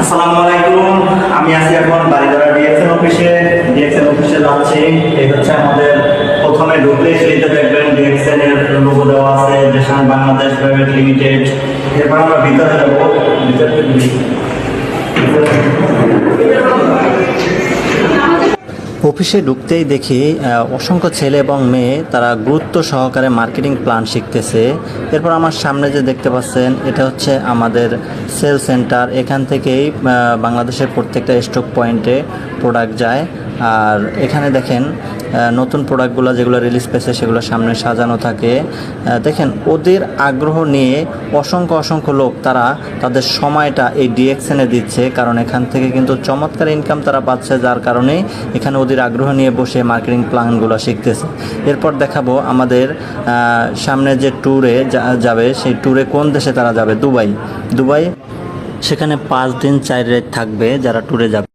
আসসালামু আলাইকুম। আমি আছি এখন বাড়িধারা ডিএক্সএন অফিসে। ডিএক্সএন অফিসে যাচ্ছি। এই হচ্ছে আমাদের প্রথমে ঢুকলে সেইটা দেখবেন ডিএক্সএন এর লোগো দেওয়া আছে, দেশান বাংলাদেশ প্রাইভেট লিমিটেড এরপর আমরা ভিতরে যাব। ভিতরে অফিসে ঢুকতেই দেখি অসংখ্য ছেলে এবং মেয়ে তারা গুরুত্ব সহকারে মার্কেটিং প্ল্যান শিখতেছে। এরপর আমার সামনে যে দেখতে পাচ্ছেন, এটা হচ্ছে আমাদের সেল সেন্টার। এখান থেকেই বাংলাদেশের প্রত্যেকটা স্টক পয়েন্টে প্রোডাক্ট যায়। আর এখানে দেখেন নতুন প্রোডাক্টগুলো যেগুলো রিলিজ পেয়েছে, সেগুলো সামনে সাজানো থাকে। দেখেন, ওদের আগ্রহ নিয়ে অসংখ্য অসংখ্য লোক তারা তাদের সময়টা এই ডিএক্সএনে দিচ্ছে, কারণ এখান থেকে কিন্তু চমৎকার ইনকাম তারা পাচ্ছে, যার কারণে এখানে ওদের আগ্রহ নিয়ে বসে মার্কেটিং প্ল্যানগুলো শিখতেছে। এরপর দেখাবো আমাদের সামনে যে ট্যুরে যাবে, সেই ট্যুরে কোন দেশে তারা যাবে? দুবাই। দুবাই, সেখানে পাঁচ দিন, চার রাত থাকবে যারা ট্যুরে যাবে।